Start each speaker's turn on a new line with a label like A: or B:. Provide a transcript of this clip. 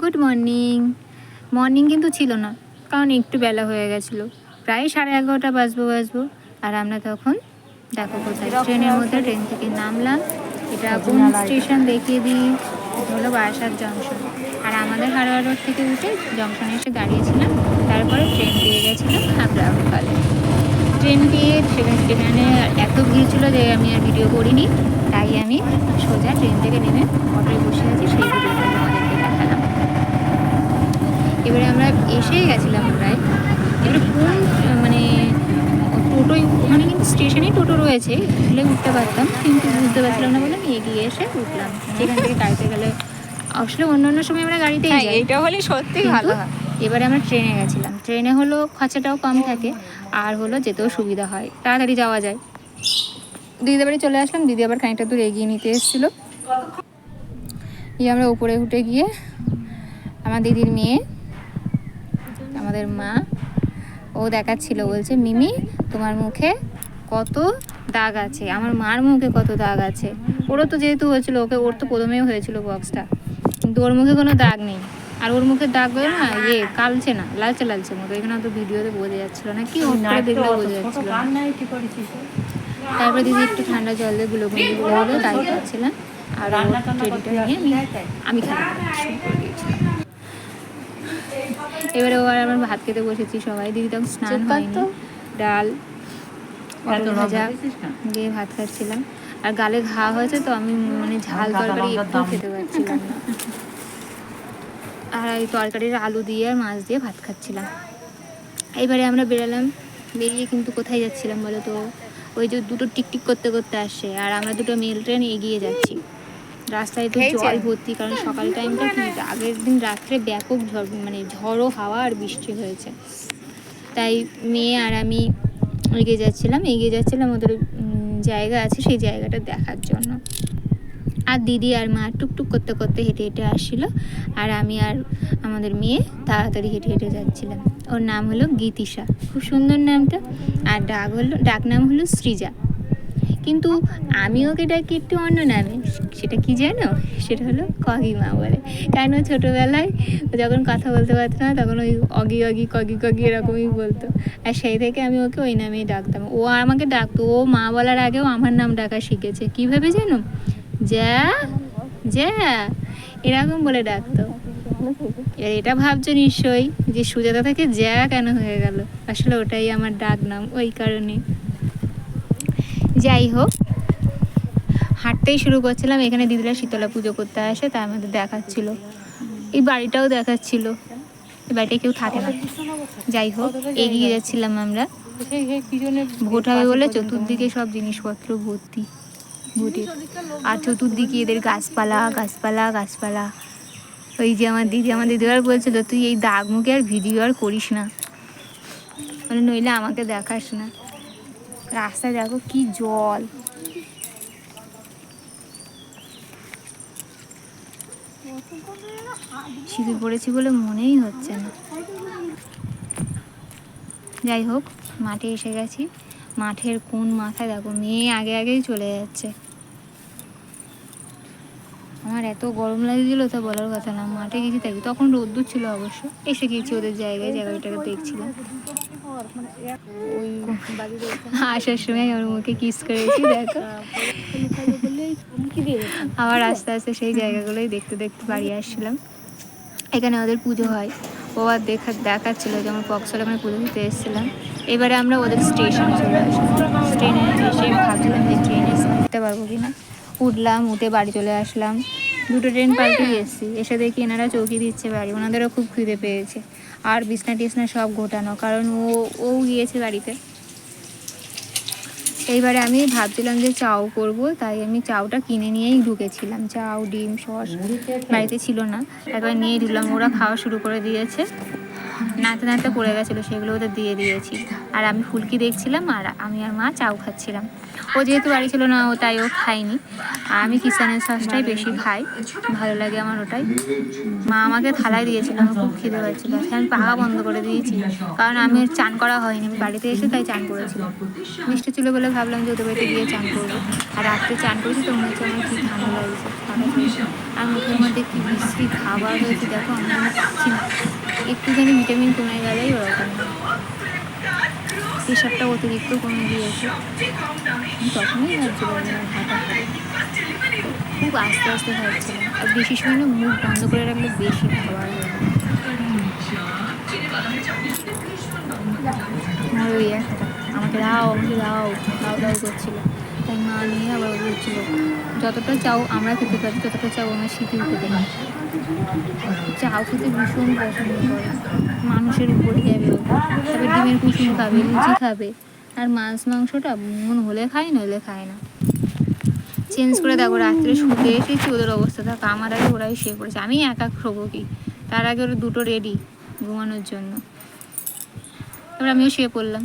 A: Good morning morning কিন্তু ছিল না কারণ একটু বেলা হয়ে গেছিল। প্রায় সাড়ে এগারোটা বাজবো বাজবো আর আমরা তখন দেখো কোথায় ট্রেনের মধ্যে ট্রেন থেকে নামলাম। এটা কোন স্টেশন দেখিয়ে দিই? হলো বারাসাত জংশন আর আমাদের হাওড়া রোড থেকে উঠে জংশনে এসে দাঁড়িয়েছিলাম তারপরে ট্রেন পেয়ে গেছিলাম আমরা সকালে ট্রেন পেয়ে ট্রেন এত ভিড় ছিল যে আমি আর ভিডিও করিনি তাই আমি সোজা ট্রেন থেকে নেমে অটোয় বসে আছি সেই দেখালাম এবারে আমরা এসেই গেছিলাম প্রায়। এবারে কোন মানে টোটোই ওখানে কিন্তু স্টেশনেই টোটো রয়েছে উঠলে উঠতে পারতাম কিন্তু বুঝতে পারছিলাম না বলে আমি এগিয়ে এসে উঠলাম। সেখান থেকে গাড়িতে গেলে আসলে অন্য অন্য সময় আমরা গাড়িতে
B: হ্যাঁ এইটা হলে সত্যি ভালো
A: এবারে আমরা ট্রেনে গেছিলাম। ট্রেনে হলো খরচাটাও কম থাকে আর হলো যেতেও সুবিধা হয়। তাড়াতাড়ি যাওয়া যায়। বাড়ি চলে আসলাম দিদি আবার খানিকটা দূর এগিয়ে নিতে এসেছিল। গিয়ে আমরা উপরে উঠে গিয়ে আমার দিদির মেয়ে আমাদের মা। ও দেখাচ্ছিল, বলছে, মিমি, তোমার মুখে কত দাগ আছে। আমার মার মুখে কত দাগ আছে। ওরও তো যেহেতু হয়েছিল, ওকে, ওর তো প্রথমেই হয়েছিল বক্সটা কিন্তু ওর মুখে কোনো দাগ নেই। আর ওর মুখে দাগ হয়ে না ইয়ে কালছে না, লালচে লালচে মতো এখানে তো ভিডিওতে বোঝা যাচ্ছিল না, কি বোঝা তারপরে দিদি একটু ঠান্ডা জল দিয়ে গুলো গুলো আর আমি আমি এবারে ও আর আমার ভাত খেতে বসেছি সবাই। দিদি তখন স্নান হয়নি। ডাল ভাজা দিয়ে ভাত খাচ্ছিলাম। আর গালে ঘা হয়েছে তো আমি মানে ঝাল তরকারি একটু খেতে পারছিলাম না। আর এই তরকারির আলু দিয়ে আর মাছ দিয়ে ভাত খাচ্ছিলাম। এইবারে আমরা বেরালাম। বেরিয়ে কিন্তু কোথায় যাচ্ছিলাম বলো তো? ওই যে দুটো টিকটিক করতে করতে আসে। আর আমরা দুটো মেল ট্রেন এগিয়ে যাচ্ছি। রাস্তায় তো? জল ভর্তি কারণ সকাল টাইমটা কি আগের দিন রাত্রে ব্যাপক ঝড় মানে ঝড়ো হাওয়া আর বৃষ্টি হয়েছে। তাই মেয়ে আর আমি এগিয়ে যাচ্ছিলাম এগিয়ে যাচ্ছিলাম ওদের জায়গা আছে সেই জায়গাটা দেখার জন্য। আর দিদি আর মা টুকটুক করতে করতে হেঁটে হেঁটে আসছিল আর আমি আর আমাদের মেয়ে তাড়াতাড়ি হেঁটে হেঁটে যাচ্ছিলাম। ওর নাম হলো গীতিশা। খুব সুন্দর নামটা। আর ডাক হলো ডাক নাম হলো সৃজা। কিন্তু আমি ওকে ডাকি একটু অন্য নামে। সেটা কি জানো? সেটা হলো কগিমা বলে। কেন ছোটোবেলায় যখন কথা বলতে পারতো না, তখন ওই অগি অগি কগি কগি এরকমই বলতো। আর সেই থেকে আমি ওকে ওই নামেই ডাকতাম। ও আমাকে ডাকতো। ও মা বলার আগেও আমার নাম ডাকা শিখেছে। কীভাবে জানো? যা যা, এরকম বলে ডাকতো। এটা ভাবছ নিশ্চয়ই যে সুজাতা থেকে জ্যা কেন হয়ে গেল? আসলে ওটাই আমার ডাক নাম। ওই কারণে যাই হোক হাঁটতেই শুরু করছিলাম। এখানে দিদিরা শীতলা পুজো করতে আসে, তার মধ্যে দেখাচ্ছিল। এই বাড়িটাও দেখাচ্ছিল। এই বাড়িটায় কেউ থাকে না। যাই হোক এগিয়ে যাচ্ছিলাম আমরা। ভোট হবে বলে চতুর্দিকে সব জিনিসপত্র ভর্তি। ভোটের আর চতুর্দিকে এদের গাছপালা গাছপালা গাছপালা। ওই যে আমার দিদি, আমার দিদিবার বলছিল, তুই এই দাগ মুখে আর ভিডিও আর করিস না। মানে নইলে আমাকে দেখাস না। রাস্তায় দেখো কি জল। ছিঁড়ে পড়েছি বলে মনেই হচ্ছে না। যাই হোক, মাঠে এসে গেছি। মাঠের কোন মাথায় দেখো, মেয়ে আগে আগেই চলে যাচ্ছে। আমার এত গরম লাগছিল তা বলার কথা না মাঠে গেছি তাই। তখন রোদ্দুর ছিল অবশ্য এসে গেছি ওদের জায়গায় জায়গাটাকে দেখছিলাম। ওই আসার সময় ওর মুখে কিস করেছি দেখো। আবার আস্তে আস্তে সেই জায়গাগুলোই দেখতে দেখতে বাড়ি আসছিলাম। এখানে ওদের পুজো হয়। ও আর দেখা দেখাচ্ছিল যে আমার পক্সল ওখানে পুজো দিতে এসেছিলাম। এবারে আমরা ওদের স্টেশনে চলে আসলাম। ট্রেনে এসে ভাবছিলাম যে ট্রেনে উঠতে পারব কি না উঠলাম উঠে বাড়ি চলে আসলাম। দুটো ট্রেন পাল্টে এসেছি এসে দেখি এনারা চৌকি দিচ্ছে বাড়ি। ওনাদেরও খুব খিদে পেয়েছে। আর বিছনা টিছনা সব ঘোটানো কারণ ও ও গিয়েছে বাড়িতে। এইবারে আমি ভাবছিলাম যে চাউ করব তাই আমি চাউটা কিনে নিয়েই ঢুকেছিলাম। চাউ ডিম সস বাড়িতে ছিল না। একবার নিয়ে ঢুকলাম ওরা খাওয়া শুরু করে দিয়েছে। নাতে নাতে পড়ে গেছিল, সেগুলো ওদের দিয়ে দিয়েছি। আর আমি ফুলকি দেখছিলাম আর আমি আর মা চাউ খাচ্ছিলাম। ও যেহেতু বাড়ি ছিল না, ও তাই ও খাইনি আর আমি কিষানের সসটাই বেশি খাই, ভালো লাগে আমার ওটাই। মা আমাকে থালায় দিয়েছিল, আমার খুব খিদে আজকে আমি পাখা বন্ধ করে দিয়েছি, কারণ আমি চান করা হয়নি। আমি বাড়িতে এসে তাই চান করেছিলাম। মিষ্টি ছিল বলে ভাবলাম যে ওদের বাড়িতে গিয়ে চান করব। আর রাত্রে চান করেছি, তো মনে হচ্ছে আমার লাগছে ঠান্ডা লেগেছে। আর মুখের মধ্যে কি বিশ্রী খাবার হয়েছে দেখো, আমি পাচ্ছি না। একটুখানি ভিটামিন কমে গেলেই ওরকম। প্রেশারটা অতিরিক্ত কমে গিয়েছে। তখনই ভাবছিলাম খুব। আস্তে আস্তে খাচ্ছিলাম। আর বেশি সময় না মুখ বন্ধ করে রাখলে বেশি খাবার হয় ওই একটা আমাকে দাও আমাকে দাও দাও দাও করছিল। তাই মা নিয়ে আবার বলছিল যতটা চাও আমরা খেতে পারি ততটা চাও আমার শীতল খেতে পারি। চাও খেতে ভীষণ পছন্দ করে। মানুষের উপরে যাবে। তারপর ডিমের কুসুম খাবে, লুচি খাবে। আর মাছ মাংসটা মন হলে খায়, নইলে খায় না। চেঞ্জ করে দেখো, রাত্রে শুতে এসেছি, ওদের অবস্থা। দেখো, আমার আগে ওরাই শুয়ে পড়েছে। আমি একা খাব কি? তার আগে ওরা দুটো রেডি ঘুমানোর জন্য। তারপর আমিও শুয়ে পড়লাম।